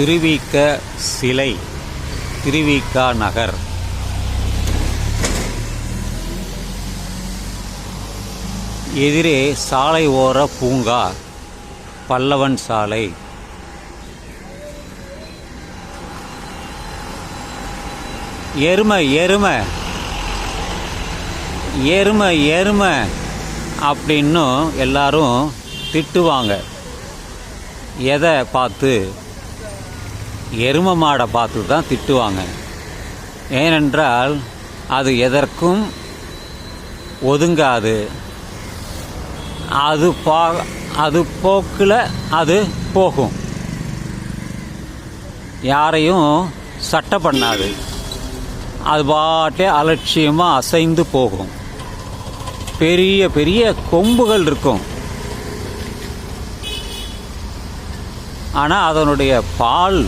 திருவிக சிலை திருவிக நகர். எதிரே சாலை ஓர பூங்கா பல்லவன் சாலை. எருமை எருமை. எருமை எருமை அப்படின்னும் எல்லாரும் திட்டுவாங்க. எதை பார்த்து? எரும மாடை பார்த்து தான் திட்டுவாங்க. ஏனென்றால் அது எதற்கும் ஒதுங்காது. அது பா அது போக்கில் அது போகும். யாரையும் சட்டை பண்ணாது. அது பாட்டே அலட்சியமாக அசைந்து போகும். பெரிய பெரிய கொம்புகள் இருக்கும். ஆனால் அதனுடைய பால்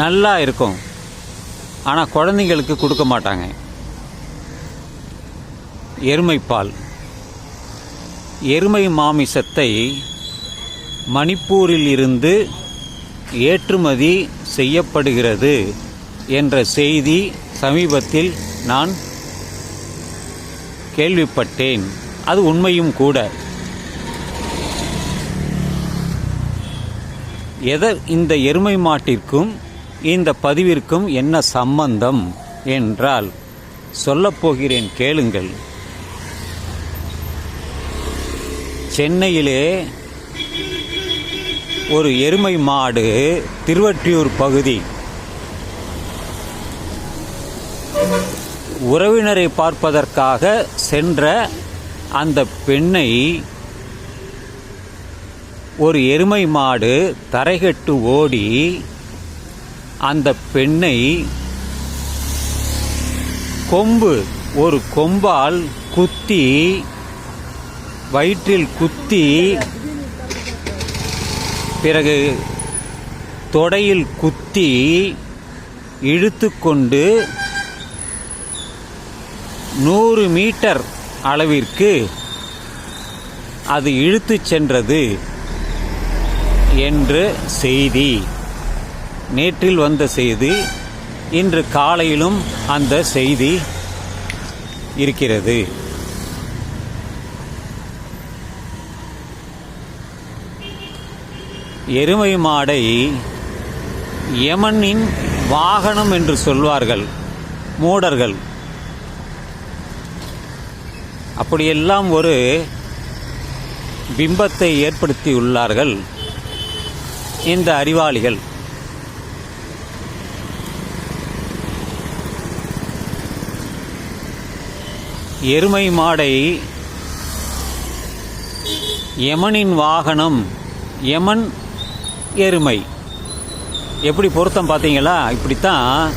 நல்லா இருக்கும். ஆனால் குழந்தைங்களுக்கு கொடுக்க மாட்டாங்க. எருமைப்பால். எருமை மாமிசத்தை மணிப்பூரில் இருந்து ஏற்றுமதி செய்யப்படுகிறது என்ற செய்தி சமீபத்தில் நான் கேள்விப்பட்டேன். அது உண்மையும் கூட. எத இந்த எருமை மாட்டிற்கும் இந்த பதிவிற்கும் என்ன சம்பந்தம் என்றால் சொல்லப்போகிறேன் கேளுங்கள். சென்னையிலே ஒரு எருமை மாடு திருவற்றியூர் பகுதி. உறவினரை பார்ப்பதற்காக சென்ற அந்த பெண்ணை ஒரு எருமை மாடு தரைகட்டு ஓடி அந்த பெண்ணை கொம்பு ஒரு கொம்பால் குத்தி வயிற்றில் குத்தி பிறகு தொடையில் குத்தி இழுத்து கொண்டு நூறு மீட்டர் அளவிற்கு அது இழுத்துச் சென்றது என்று செய்தி. நேற்றில் வந்த செய்தி இன்று காலையிலும் அந்த செய்தி இருக்கிறது. எருமை மாடை யமனின் வாகனம் என்று சொல்வார்கள் மூடர்கள். அப்படியெல்லாம் ஒரு பிம்பத்தை ஏற்படுத்தியுள்ளார்கள் இந்த அறிவாளிகள். எருமை மாடை யமனின் வாகனம் யமன் எருமை. எப்படி பொருத்தம் பார்த்தீங்களா? இப்படித்தான்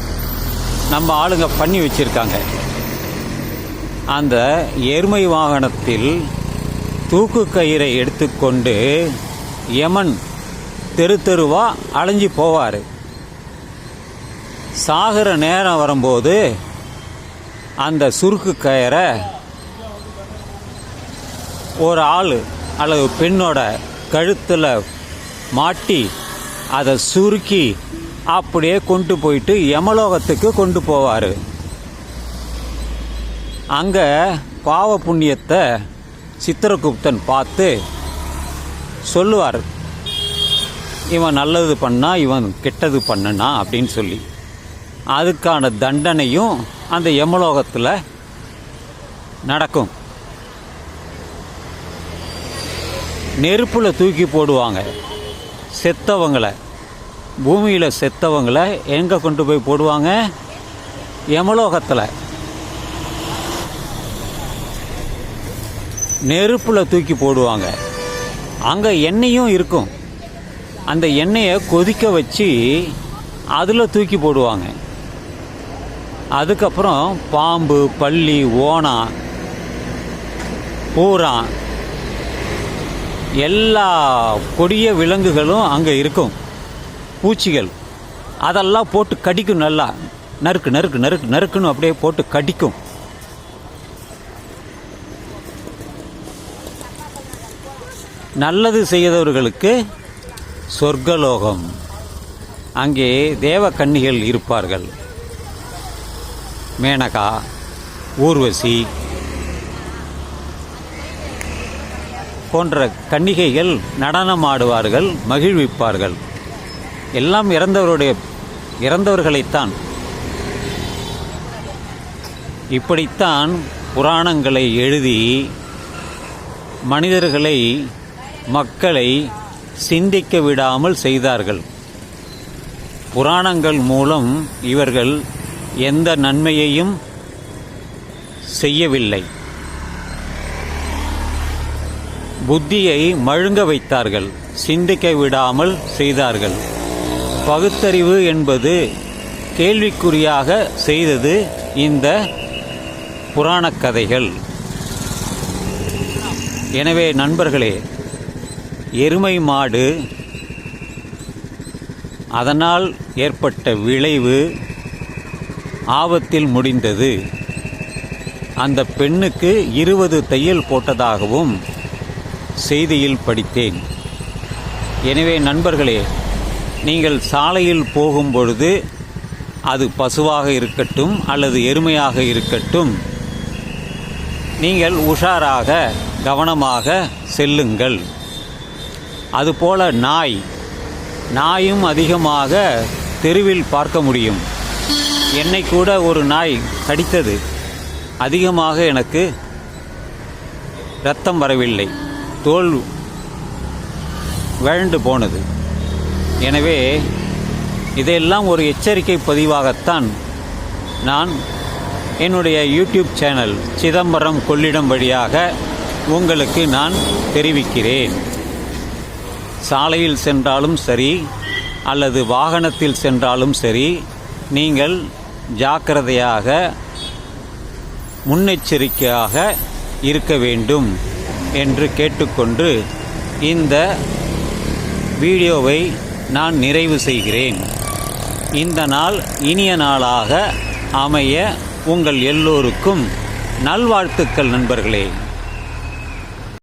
நம்ம ஆளுங்க பண்ணி வச்சுருக்காங்க. அந்த எருமை வாகனத்தில் தூக்கு கயிறை எடுத்துக்கொண்டு யமன் தெரு தெருவாக அலைஞ்சு போவார். சாகிற நேரம் வரும்போது அந்த சுருக்கு கயரை ஒரு ஆள் அல்லது பெண்ணோட கழுத்தில் மாட்டி அதை சுருக்கி அப்படியே கொண்டு போயிட்டு யமலோகத்துக்கு கொண்டு போவார். அங்கே பாவ புண்ணியத்தை சித்திரகுப்தன் பார்த்து சொல்லுவார். இவன் நல்லது பண்ணா இவன் கெட்டது பண்ணனா அப்படின்னு சொல்லி. அதுக்கான தண்டனையும் அந்த யமலோகத்தில் நடக்கும். நெருப்பில் தூக்கி போடுவாங்க. செத்தவங்களை. பூமியில் செத்தவங்களை எங்கே கொண்டு போய் போடுவாங்க? யமலோகத்தில். நெருப்பில் தூக்கி போடுவாங்க. அங்கே எண்ணெயும் இருக்கும். அந்த எண்ணெயை கொதிக்க வச்சு அதில் தூக்கி போடுவாங்க. அதுக்கப்புறம் பாம்பு பள்ளி ஓனா பூரான் எல்லா கொடிய விலங்குகளும் அங்கே இருக்கும். பூச்சிகள். அதெல்லாம் போட்டு கடிக்கும் நல்லா. நறுக்கு நறுக்கு நறுக்கு நறுக்குன்னு அப்படியே போட்டு கடிக்கும். நல்லது செய்தவர்களுக்கு சொர்க்கலோகம். அங்கே தேவ கன்னிகள் இருப்பார்கள். மேனகா ஊர்வசி போன்ற கன்னிகைகள் நடனமாடுவார்கள் மகிழ்விப்பார்கள். எல்லாம் இறந்தவருடைய இறந்தவர்களைத்தான். இப்படித்தான் புராணங்களை எழுதி மனிதர்களை மக்களை சிந்திக்க விடாமல் செய்தார்கள். புராணங்கள் மூலம் இவர்கள் எந்த நன்மையையும் செய்யவில்லை. புத்தியை மழுங்க வைத்தார்கள் சிந்திக்க விடாமல் செய்தார்கள். பகுத்தறிவு என்பது கேள்விக்குறியாக செய்தது இந்த புராணக் கதைகள் எனவே நண்பர்களே எருமை மாடு அதனால் ஏற்பட்ட விளைவு ஆபத்தில் முடிந்தது. அந்த பெண்ணுக்கு இருபது தையல் போட்டதாகவும் செய்தியில் படித்தேன். எனவே நண்பர்களே நீங்கள் சாலையில் போகும் பொழுது அது பசுவாக இருக்கட்டும் அல்லது எருமையாக இருக்கட்டும் நீங்கள் உஷாராக கவனமாக செல்லுங்கள். அதுபோல நாய் நாயும் அதிகமாக தெருவில் பார்க்க முடியும். என்னை கூட ஒரு நாய் கடித்தது. அதிகமாக எனக்கு ரத்தம் வரவில்லை. தோல் வழண்டு போனது. எனவே இதையெல்லாம் ஒரு எச்சரிக்கை பதிவாகத்தான் நான் என்னுடைய யூடியூப் சேனல் சிதம்பரம் கொள்ளிடம் வழியாக உங்களுக்கு நான் தெரிவிக்கிறேன். சாலையில் சென்றாலும் சரி அல்லது வாகனத்தில் சென்றாலும் சரி நீங்கள் ஜாக்கிரதையாக முன்னெச்சரிக்கையாக இருக்க வேண்டும் என்று கேட்டுக்கொண்டு இந்த வீடியோவை நான் நிறைவு செய்கிறேன். இந்த நாள் இனிய நாளாக அமைய உங்கள் எல்லோருக்கும் நல்வாழ்த்துக்கள் நண்பர்களே.